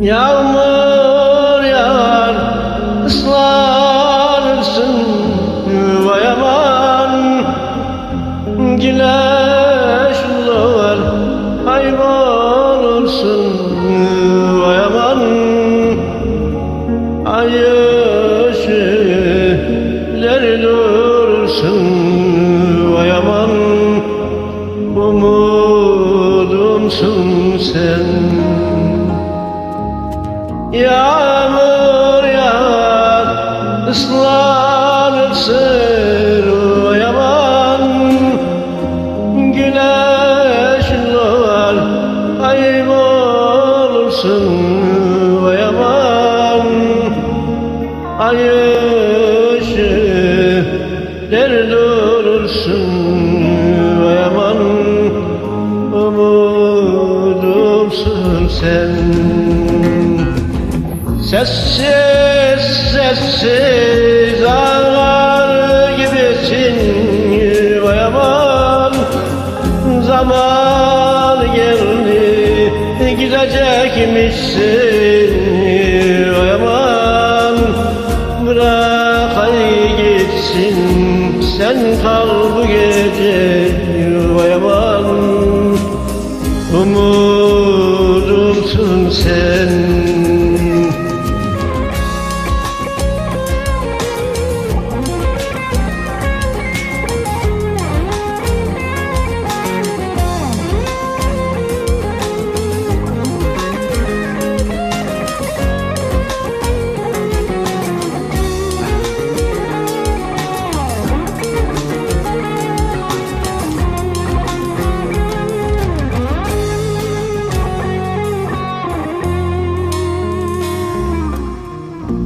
Yağmur yağar ıslanırsın Vay aman Güneş Yağmur yağar ıslanırsın Vay aman Güneş doğar kaybolursun Vay aman Ay ışıklar Sessiz ağlar gibisin Vay aman Zaman geldi gidecekmişsin Vay aman Bırak ay gitsin Sen kal bu gece Vay aman Umudumsun sen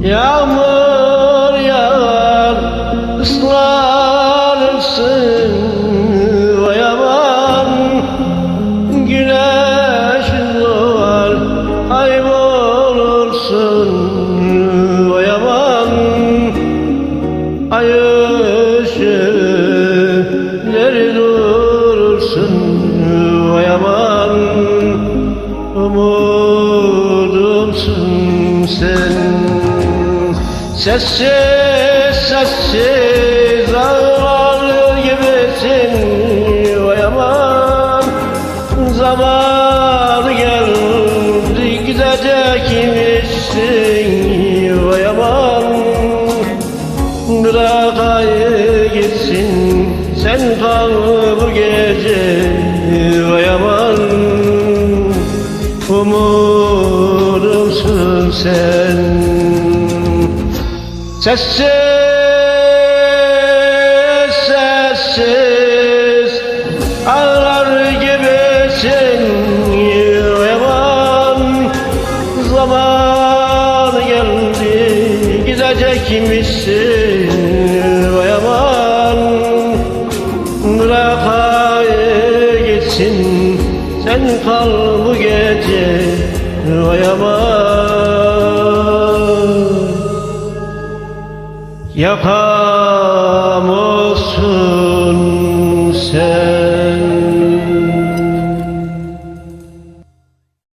Yağmur yağar ıslanırsın Vay aman Güneş doğar kaybolursun Vay aman Ay ışıkları durursun Vay aman Umudumsun sen Sessiz sessiz ağlar gibisin Vay aman. Zaman geldi gidecek imişsin Vay aman. Bırak ayı gitsin Sen kal bu gece Vay aman. Umudumsun sen Sessiz sessiz Ağlar gibisin Vay aman Zaman geldi Gidecekmişsin Vay aman Bırak ay gitsin Sen kal bu gece Vay Yakamosun sen